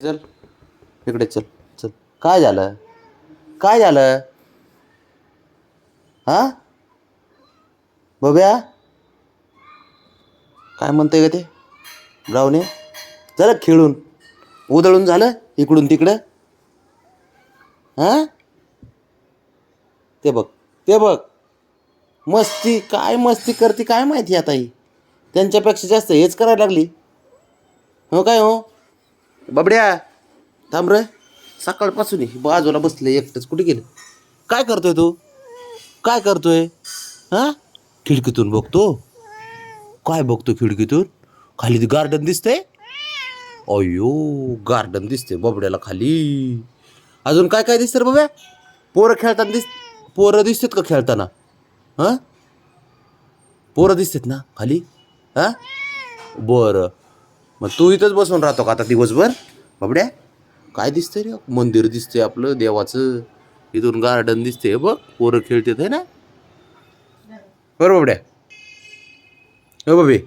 चल. इकडे चल चल. काय झालं? काय झालं? हा? बघूया काय म्हणतंय का ते? ब्राऊने? झालं खेळून. उधळून झालं इकडून तिकडं. हा? ते बघ ते बघ. मस्ती काय मस्ती करते काय माहिती आता ही? त्यांच्यापेक्षा जास्त हेच करायला लागली. हो काय हो? बाबड्या थांब रे. सकाळपासून बाजूला बसले एकटंच. कुठे गेलं? काय करतोय तू? काय करतोय? हा? खिडकीतून बघतो. काय बघतो खिडकीतून? खाली गार्डन दिसतंय अयो गार्डन दिसते बाबड्याला खाली. अजून काय काय दिसतं रे बाब्या पोरं खेळताना दिस पोरं दिसतात का खेळताना? हां? पोरं दिसतात ना खाली? हां? बरं. मग तू इथंच बसून राहतो का आता दिवसभर? बाबड्या काय दिसतंय रे? मंदिर दिसतंय आपलं देवाचं इथून गार्डन दिसते बघ पोरं खेळतेत आहे ना? बरं बाबड्या. हो बाबी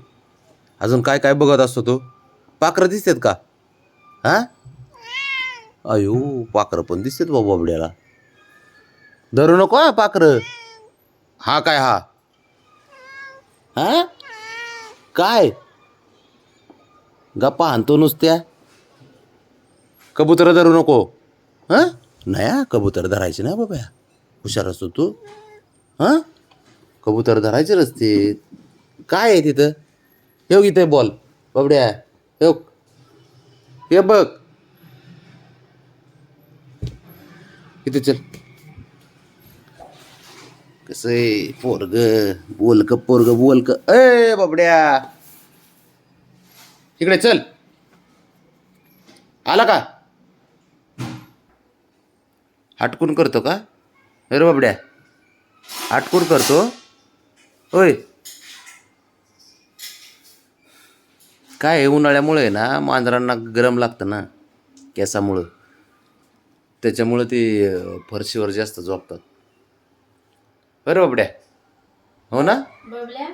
अजून काय काय बघत असतो तो? पाखरं दिसतात का? हा? अयो पाखरं पण दिसतात बाबा बाबड्याला. धरू नको हा पाखरं. हा काय हा? हा? काय? गप्पा आणतो नुसत्या. कबूतर धरू नको. हां? नाही हा, कबूतर धरायचे ना बाबा. हुशार असतो तू. हां? कबूतर धरायचे रस्ते काय आहे तिथं? येऊ इथे बॉल बाबड्या येऊ ये बघ. इथे चल. कसं आहे पोरग? बोल क पोरग बोल क ए बाबड्या. इकडे चल. आला का? हटकून करतो का? अरे बाबड्या. हटकून करतो? होय काय आहे, उन्हाळ्यामुळे ना मांजरांना गरम लागतं ना केसामुळं. त्याच्यामुळं ते फरशीवर जास्त झोपतात. बरं बाबड्या. हो ना?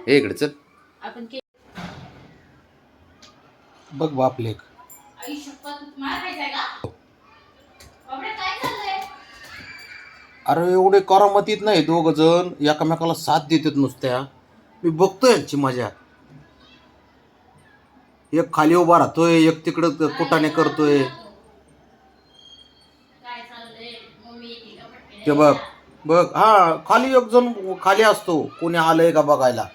हे इकडे चल. आपण बघ बाप लेख. अरे एवढे करामतीत नाही दोघ जण. एकामेकाला साथ देतात नुसत्या. मी बघतोय यांची मजा. एक खाली उभा राहतोय एक तिकडं कुटाने करतोय. ते बघ बघ. हा खाली एक जण खाली असतो. कोणी आलंय का बघायला.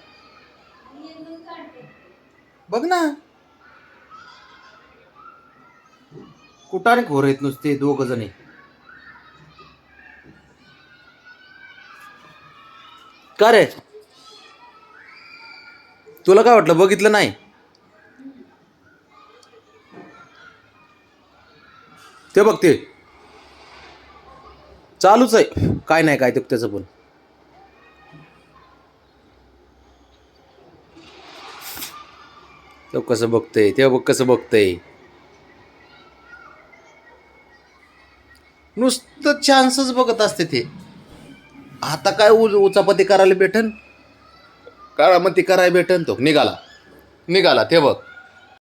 बघ ना. कुटाने खोर आहेत नुसते दोघ जणी. का रे? तुला काय वाटलं? बघितलं नाही? ते बघ ते. चालूच आहे. काय नाही काय ते त्याचं पण. तो कसं बघतंय ते बघ कसं बघतंय. नुसतं चान्सच बघत असते ते. आता काय उ उचापती करायला भेटन? काळामती करायला भेटन तो. निघाला. निघाला ते बघ.